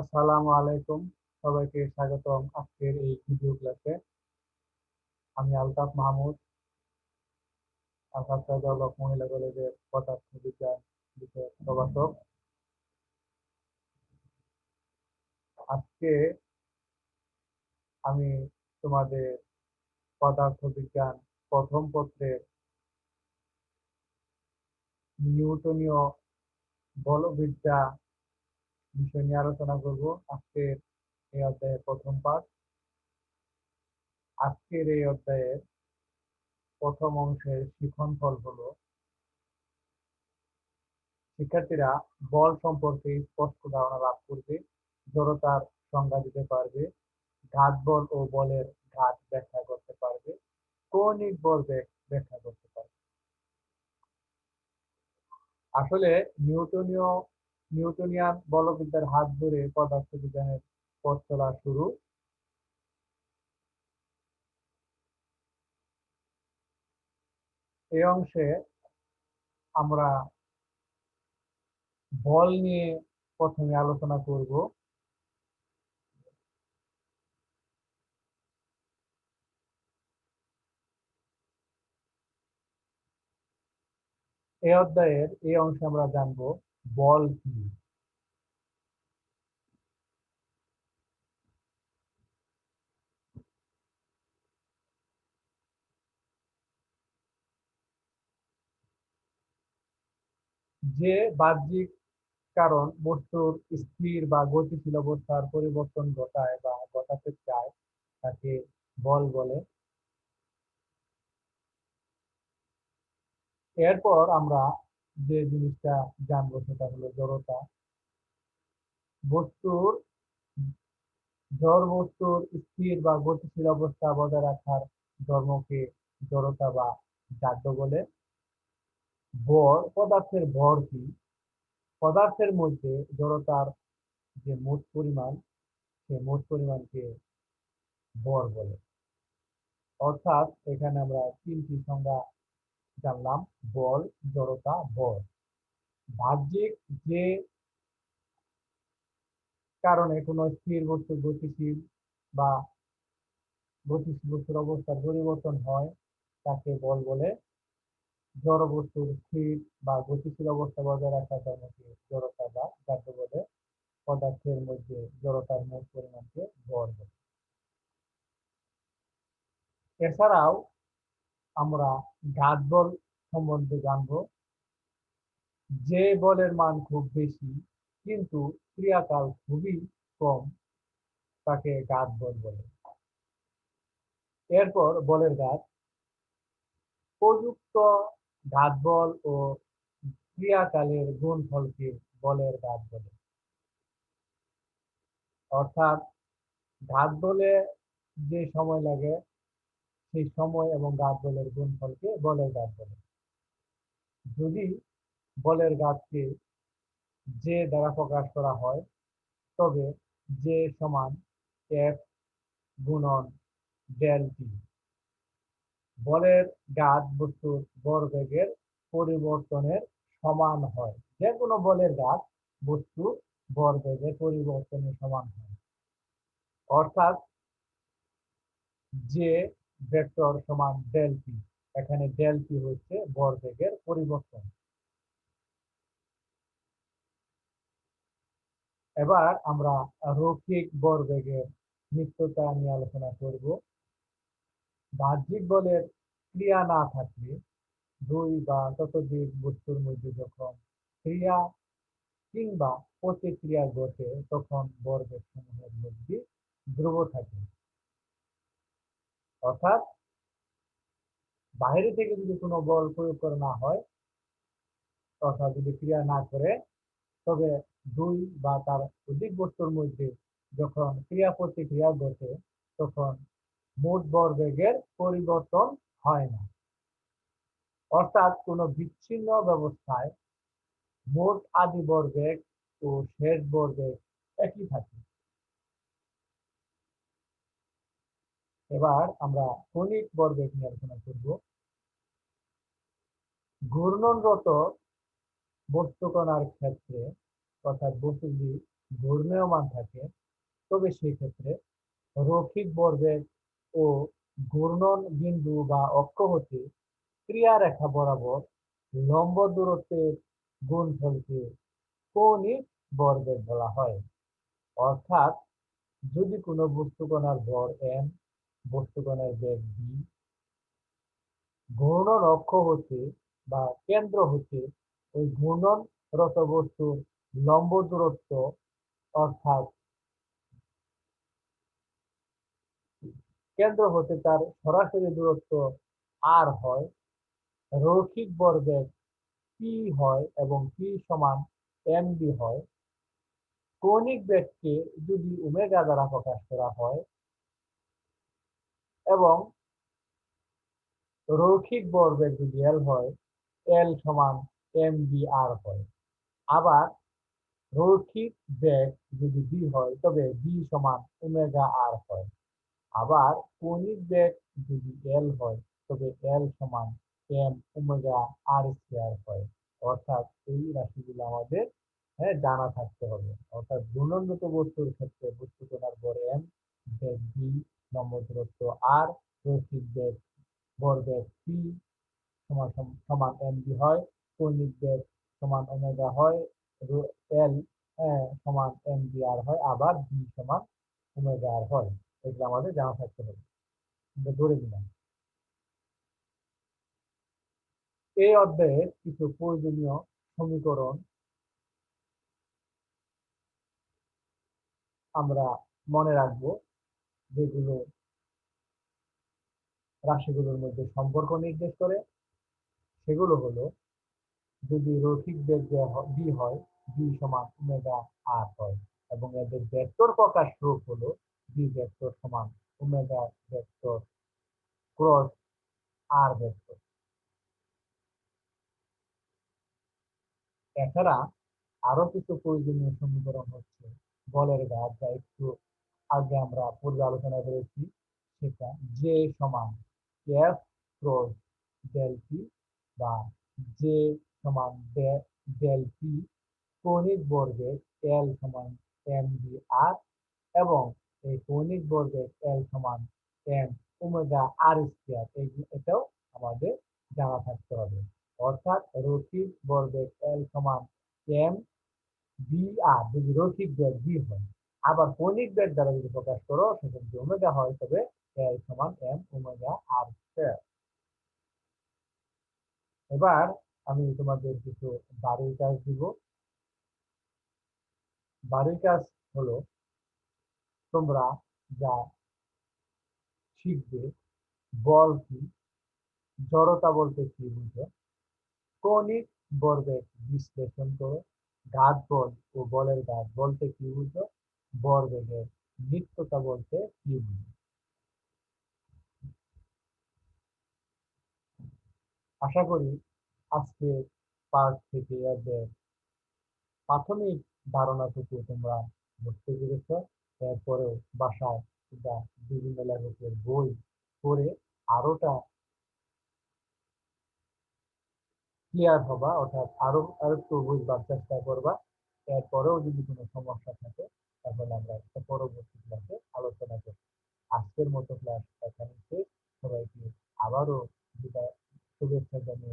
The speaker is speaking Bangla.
আসসালামু আলাইকুম। সবাইকে স্বাগতম আজকের এই ভিডিও ক্লাসে। আমি আলতাফ মাহমুদ, আলতাফ সাজাউলক মহিলা কলেজের পদার্থ বিজ্ঞান বিষয়ের আজকে আমি তোমাদের পদার্থ বিজ্ঞান প্রথম পত্রের নিউটনীয় বলবিদ্যা বিষয় নিয়ে আলোচনা করব। আজকের এই অধ্যায়ের প্রথম পাঠ। আজকের এই অধ্যায়ের প্রথম অংশের শিখন ফল হল, শিক্ষার্থীরা বল সম্পর্কে স্পষ্ট ধারণা লাভ করবে, জড়তার সংজ্ঞা দিতে পারবে, ঘাত বল ও বলের ঘাত ব্যাখ্যা করতে পারবে, কৌণিক বল ব্যাখ্যা করতে পারবে। আসলে নিউটনীয় নিউটনিয়ান বলবিদ্যার হাত ধরে পদার্থবিজ্ঞানের পথ চলা শুরু। এই অংশে আমরা বল নিয়ে প্রথমে আলোচনা করব। এই অধ্যায়ের এই অংশে আমরা জানব বল কি? যে বাহ্যিক কারণ বস্তুর স্থির বা গতিশীল অবস্থার পরিবর্তন ঘটায় বা ঘটাতে চায়, তাকে বল বলে। এরপর আমরা যে জিনিসটা জানব সেটা হলো জড়তা, বস্তুর জড় বস্তুর স্থির বা গতিশীল অবস্থা বজায় রাখার ধর্মকে জড়তা বা জাড্য বলে। ভর, পদার্থের ভর কি? পদার্থের মধ্যে জড়তার যে মোট পরিমাণ, সে মোট পরিমাণকে ভর বলে। অর্থাৎ এখানে আমরা তিনটি সংজ্ঞা জানলাম বল জড়তা ভর বাহ্যিক যে কারণে কোনো স্থির বস্তু গতিশীল বা গতিশীল বস্তুর অবস্থার পরিবর্তন হয়, তাকে বল বলে। জড় বস্তুর স্থির বা গতিশীল অবস্থা বজায় রাখার জড়কে জড়তা বা কার্য বলে। পদার্থের মধ্যে জড়তার মোট পরিমাণকে ভর বলে। এছাড়াও আমরা ঘাত বল সম্বন্ধে জানব। যে বলের মান খুব বেশি, কিন্তু ক্রিয়াকাল খুবই কম, তাকে ঘাত বল বলে। এরপর বলের গাছ। প্রযুক্ত ঘাত বল ও ক্রিয়াকালের গুণফলকে বলের ঘাত বলে। অর্থাৎ ঘাত বলে যে সময় লাগে সেই সময় এবং গাছ বলের গুণফলকে বলের গাছ বলে। যদি বলের গাছকে যে দ্বারা প্রকাশ করা হয়, তবে যে সমান এফ গুণন ডেল টি বলের গাছ বস্তুর বেগের পরিবর্তনের সমান হয়। যে কোনো বলের গাছ বস্তু বেগের পরিবর্তনের সমান হয়। অর্থাৎ যে ভেক্টর সমান ডেল পি এখানে ডেল পি হচ্ছে ভরবেগের পরিবর্তন। এবার আমরা রৈখিক ভরবেগের নিত্যতা নিয়ে আলোচনা করব। বাহ্যিক বলের ক্রিয়া না থাকলে দুই বা ততোধিক বস্তুর মধ্যে যখন ক্রিয়া কিংবা প্রতিক্রিয়া ঘটে, তখন বর্গের সমূহের মধ্যে ধ্রুব থাকে। অর্থাৎ বাইরে থেকে যদি কোনো বল প্রয়োগ করা না হয়, অর্থাৎ যদি ক্রিয়া না করে, তবে দুই বা তার অধিক বস্তুর মধ্যে যখন ক্রিয়া প্রতিক্রিয়া ঘটে, তখন মোট বেগের পরিবর্তন হয় না। অর্থাৎ কোন বিচ্ছিন্ন ব্যবস্থায় মোট আদি বর্বেগ ও শেষ বর্বেগ একই থাকে। এবার আমরা কণিক বর্বেগ নিয়ে আলোচনা করব। ঘূর্ণনরত বস্তুকণার ক্ষেত্রে, অর্থাৎ বস্তুগুলি ঘূর্ণায়মান থাকে, তবে সেই ক্ষেত্রে রৈখিক বর্গের ও ঘূর্ণন বিন্দু বা অক্ষ হতে ক্রিয়া রেখা বরাবর লম্ব দূরত্বের গুণফলকে কৌণিক বর্গের বলা হয়। অর্থাৎ যদি কোনো বস্তুকণার ভর এম বস্তুকণার বেগ ভি ঘূর্ণন অক্ষ হতে বা কেন্দ্র হতে ওই ঘূর্ণন রত বস্তুর লম্ব দূরত্ব অর্থাৎ কেন্দ্র হতে তার সরাসরি দূরত্ব আর হয়, রৈখিক বর্গের পি হয় এবং পি সমান এম বি হয়। কৌণিক বেগকে যদি ওমেগা দ্বারা প্রকাশ করা হয় এবং রৈখিক বর্গের যদি এল হয় এল সমান এম বি আর হয়। আবার রৈখিক বেগ যদি বি হয়, তবে বি সমান ওমেগা আর হয়। আবার কৌণিক বেগ যদি এল হয়, তবে এল সমান এম ওমেগা আর স্কোয়ার হয়। অর্থাৎ এই রাশিগুলো আমাদের হ্যাঁ জানা থাকতে হবে। অর্থাৎ গুণনগত বস্তুর ক্ষেত্রে বস্তু কোনার বর এম বেগ বি নম্বর দূরত্ব আর রৈখিক বেগ ভর বেগ পি সমান সমান এম বি হয় কৌণিক বেগ সমান ওমেগা হয় এল সমান এম বি আর হয়, আবার বি সমান ওমেগা আর হয়। এগুলো আমাদের জানা থাকতে হবে। ধরে দিলাম এই অধ্যায়ে কিছু প্রয়োজনীয় সমীকরণ আমরা মনে রাখব। যেগুলো রাশিগুলোর মধ্যে সম্পর্ক নির্দেশ করে, সেগুলো হলো যদি রৈখিক বেগ বি হয় বি সমান ওমেগা আর হয় এবং এদের ভেক্টর প্রকাশ রূপ হলো বি ভেক্টর সমান omega vector cross r vector এছাড়া আরও কিছু প্রয়োজনীয় সমীকরণ হচ্ছে বলের গাছ যা একটু আগে আমরা পূর্বে আলোচনা করেছি সেটা যে সমান এফ ক্রস ডেল পি বা যে সমান ডেল পি কৌণিক বর্গের এল সমান এম বি আর এবং এই কৌণিক বর্গের এল সমান এম ওমেগা আর স্কোয়ার। এটাও আমাদের জানা থাকতে হবে। অর্থাৎ রৈখিক বর্গের এল সমান এম বি আর যদি রৈখিক বেগ বি হয় আবার কৌণিক বেগ দ্বারা যদি প্রকাশ করো সেখানে যদি ওমেগা হয়? তবে সমান এম ওমেগা আর এবার আমি তোমাদের কিছু বাড়ির কাজ দিব। বাড়ির কাজ হলো তোমরা যা শিখবে বল কি, জড়তা বলতে কি বুঝো কৌণিক বর্গের বিশ্লেষণ করো ঘাত বল ও বলের ঘাত বলতে কি বুঝো বর্গের নিত্যতা বলতে কি আশা করি আজকে পার্ট থেকে এদের প্রাথমিক ধারণাটুকু তোমরা বুঝতে পেরেছ। এরপরেও বাসায় বা বিভিন্ন লেখকের বই পড়ে আরোটা ক্লিয়ার হবা, অর্থাৎ আরও আরও একটু বুঝবার চেষ্টা করবা। এরপরেও যদি কোনো সমস্যা থাকে তাহলে আমরা একটা পরবর্তী ক্লাসে আলোচনা করব। আজকের মতো ক্লাস এখানে শেষ। সবাইকে আবারও শুভেচ্ছা জানিয়ে